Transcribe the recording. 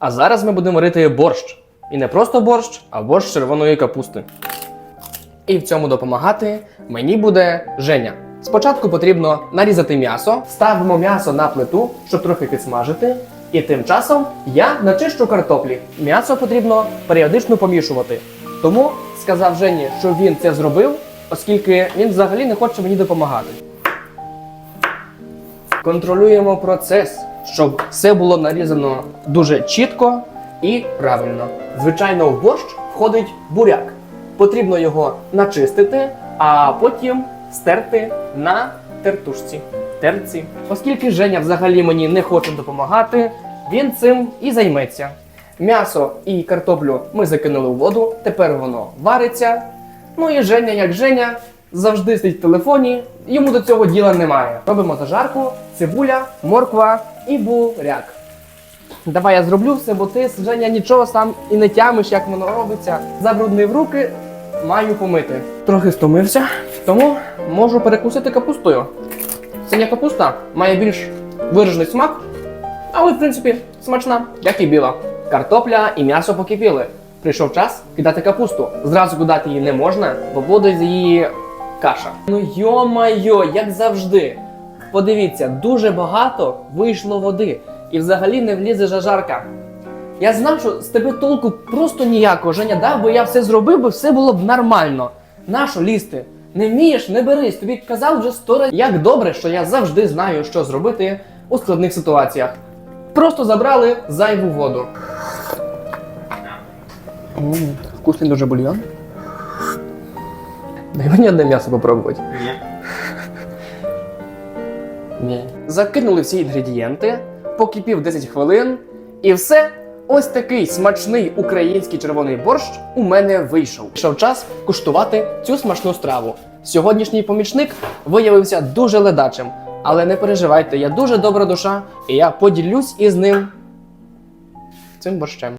А зараз ми будемо варити борщ. І не просто борщ, а борщ червоної капусти. І в цьому допомагати мені буде Женя. Спочатку потрібно нарізати м'ясо, ставимо м'ясо на плиту, щоб трохи підсмажити. І тим часом я начищу картоплі. М'ясо потрібно періодично помішувати. Тому сказав Жені, що він це зробив, оскільки він взагалі не хоче мені допомагати. Контролюємо процес, щоб все було нарізано дуже чітко і правильно. Звичайно, в борщ входить буряк. Потрібно його начистити, а потім стерти на тертушці. Терці. Оскільки Женя взагалі мені не хоче допомагати, він цим і займеться. М'ясо і картоплю ми закинули в воду, тепер воно вариться. Ну і Женя, як Женя, завжди сидить в телефоні, йому до цього діла немає. Робимо зажарку, цибуля, морква і буряк. Давай я зроблю все, бо ти, Женя, нічого сам і не тямиш, як воно робиться. Забруднив руки, маю помити. Трохи стомився, тому можу перекусити капустою. Синя капуста має більш виражений смак, але в принципі смачна, як і біла. Картопля і м'ясо покипіли. Прийшов час кидати капусту. Зразу кидати її не можна, бо буде з її каша. Ну йо-майо, як завжди. Подивіться, дуже багато вийшло води, і взагалі не влізе жажарка. Я знав, що з тебе толку просто ніякого. Женя дав, бо я все зробив, би все було б нормально. Нащо лізти? Не вмієш, не берись. Тобі казав вже сто разів. Як добре, що я завжди знаю, що зробити у складних ситуаціях. Просто забрали зайву воду. Вкусний дуже бульйон. Дай мені одне м'ясо попробувати. Ні. Ні. Закинули всі інгредієнти, покипів 10 хвилин, і все. Ось такий смачний український червоний борщ у мене вийшов. Пішов час куштувати цю смачну страву. Сьогоднішній помічник виявився дуже ледачим, але не переживайте, я дуже добра душа, і я поділюсь із ним цим борщем.